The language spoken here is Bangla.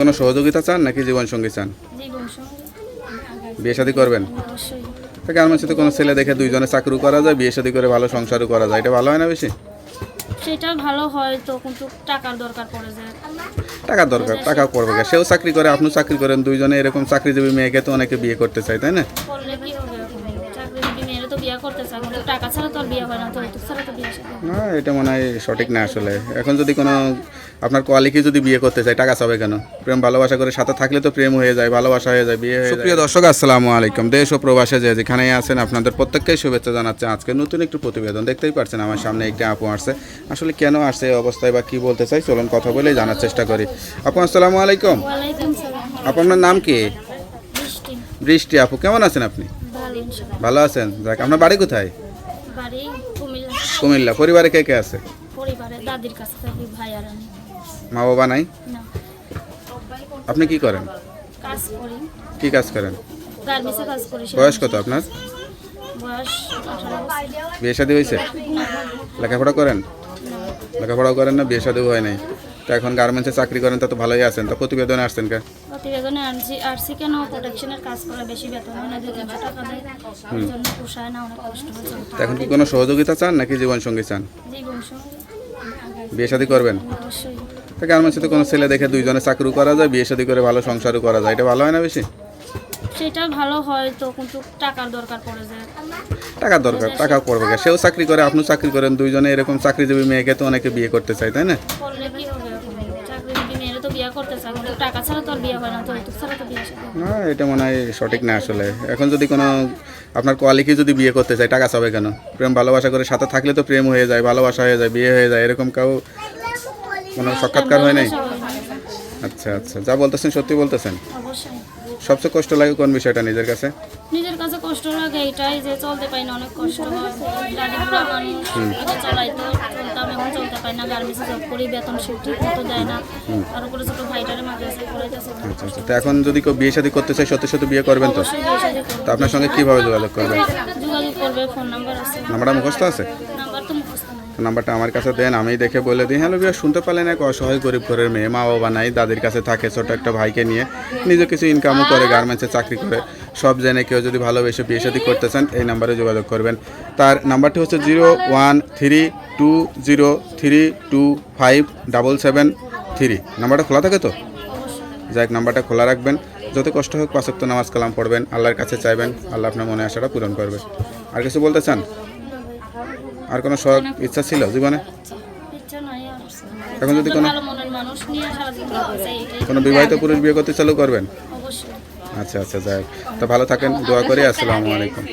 কোনো সহযোগিতা চান নাকি জীবনসঙ্গী চান? বিয়ে শাদী করবেন? গ্রামের সাথে কোনো ছেলে দেখে দুইজনে চাকরি করা যায় বিয়ে শাদী করে ভালো সংসারও করা যায় এটা ভালো হয় না বেশি? সেটা ভালো হয় তো কিন্তু টাকার দরকার পড়ে যায়। টাকার দরকার টাকা পড়বে? সেও চাকরি করে আপনি চাকরি করেন দুইজনে এরকম চাকরিজীবী মেয়েকে তো অনেকে বিয়ে করতে চায় তাই না? ছাড়া তো আর বিয়ে হয় না তো ছাড়া তো বিয়ে না এটা মনে হয় সঠিক না আসলে। এখন যদি কোনো আপনার কোয়ালিটি যদি বিয়ে করতে চায় টাকা চাবে কেন? প্রেম ভালোবাসা করে সাথে থাকলে তো প্রেম হয়ে যায় ভালোবাসা হয়ে যায় বিয়ে হয়ে যায়। সুপ্রিয় দর্শক আসসালামু আলাইকুম। দেশ ও প্রবাসে যে যেখানেই আছেন আপনাদের প্রত্যেককেই শুভেচ্ছা জানাচ্ছে। আজকে নতুন একটু প্রতিবেদন দেখতেই পারছেন আমার সামনে একটি আপু আসছে। আসলে কেন আসছে এই অবস্থায় বা কি বলতে চাই চলুন কথা বলেই জানার চেষ্টা করি। আপু আসসালামু আলাইকুম। আপনার নাম কি? বৃষ্টি। বৃষ্টি আপু কেমন আছেন আপনি? ভালো ভালো আছেন? যাক আপনার বাড়ি কোথায়? বাড়ি কুমিল্লা। কুমিল্লা পরিবারে কে কে আছে? পরিবারে দাদির কাছে থাকি ভাই আর আমি। মা বাবা নাই? না। আপনি কি করেন? কাজ করি। কি কাজ করেন? গার্মেন্টসে কাজ করি বয়স কত আপনার? বয়স আঠারো। বছর। বিয়ে শাদী হয়েছে? লেখাপড়া করেন? লেখাপড়াও করেন না বিয়ে শাদীও হয় নাই। তো এখন গার্মেন্টসে চাকরি করেন তা তো ভালোই আছেন। তো প্রতিবেদনে আসছেন কে? প্রতিবেদনে আরসি কেন প্রোটেকশনের কাজ করে বেশি বেতন হয় না দুই টাকা দেয় ওর জন্য পোষায় না অনেক কষ্ট তো এখন কি কোনো সহযোগিতা চান নাকি জীবন সঙ্গী চান? জীবন সঙ্গী বিয়ে শাদী করবেন? অবশ্যই। তো গার্মেন্টসে তো কোনো ছেলে দেখে দুইজনে চাকরি করা যায় বিয়ে শাদী করে ভালো সংসারও করা যায় এটা ভালো হয় না বেশি? সেটা ভালো হয় তো কিন্তু টাকার দরকার পড়ে যায়। টাকার দরকার টাকা পড়বে। সেও চাকরি করে আপনিও চাকরি করেন দুইজনে এরকম চাকরিজীবী মেয়েকে তো অনেকে বিয়ে করতে চায় তাই না? করলে কি হবে এখন চাকরি মেয়েরা তো বিয়ে করতে চায় কিন্তু টাকা ছাড়া তো আর বিয়ে হয় না যৌতুক ছাড়া তো বিয়ে না এটা মনে হয় সঠিক না আসলে। এখন যদি কোনো আপনার কোয়ালিটি যদি বিয়ে করতে চায় টাকা চাবে কেন? প্রেম ভালোবাসা করে সাথে থাকলে তো প্রেম হয়ে যায় ভালোবাসা হয়ে যায় বিয়ে হয়ে যায় এরকম কাউ কোনো সাক্ষাৎকার হয় নাই? আচ্ছা আচ্ছা। যা বলতেছেন সত্যি বলতেছেন? সবচেয়ে কষ্ট লাগে কোন বিষয়টা নিজের কাছে? নিজের কাছে কষ্ট লাগে এটাই যে চলতে না অনেক কষ্ট হয়। মানুষ এটা চলতাম এখন চলতে পারি না গার্মেন্টসে জব করি বেতন সে ঠিক মতো দেয় না। তার উপরে ছোটো ভাইটারে মাদ্রাসায় পড়াইতেছে আচ্ছা আচ্ছা। তো এখন যদি কেউ বিয়ে শাদী করতে চায় সত্যি সত্যি বিয়ে করবেন তো। তো আপনার সঙ্গে কীভাবে যোগাযোগ করবেন? যোগাযোগ করবে ফোন নাম্বার আছে। নাম্বারটা মুখস্থ আছে? নাম্বার তো মুখস্থ নাম্বারটা আমার কাছে দেন আমি দেখে বলে দিই। হ্যালো বিয়া শুনতে পারলেন এক অসহায় গরিব ঘরের মেয়ে মা বাবা নাই দাদির কাছে থাকে ছোট একটা ভাইকে নিয়ে। নিজে কিছু ইনকামও করে গার্মেন্টসে চাকরি করে। সব জেনে কেউ যদি ভালোবেসে বিয়ে শাদী করতে চান এই নাম্বারে যোগাযোগ করবেন। তার নাম্বারটি হচ্ছে zero one three two zero three two five double seven three. নাম্বারটা খোলা থাকে তো? যাই হোক, নাম্বারটা খোলা রাখবেন। যত কষ্ট হোক পাঁচক্ত নামাজ কালাম পড়বেন আল্লাহর কাছে চাইবেন আল্লাহ আপনার মনে আশাটা পূরণ করবে। আর কিছু বলতে চান? আর কোনো শখ ইচ্ছা ছিল জীবনে? এখন যদি কোনো কোনো বিবাহিত পুরুষ বিয়ে করতে চালু করবেন? আচ্ছা আচ্ছা যাই। তো ভালো থাকেন দোয়া করি আসসালামু আলাইকুম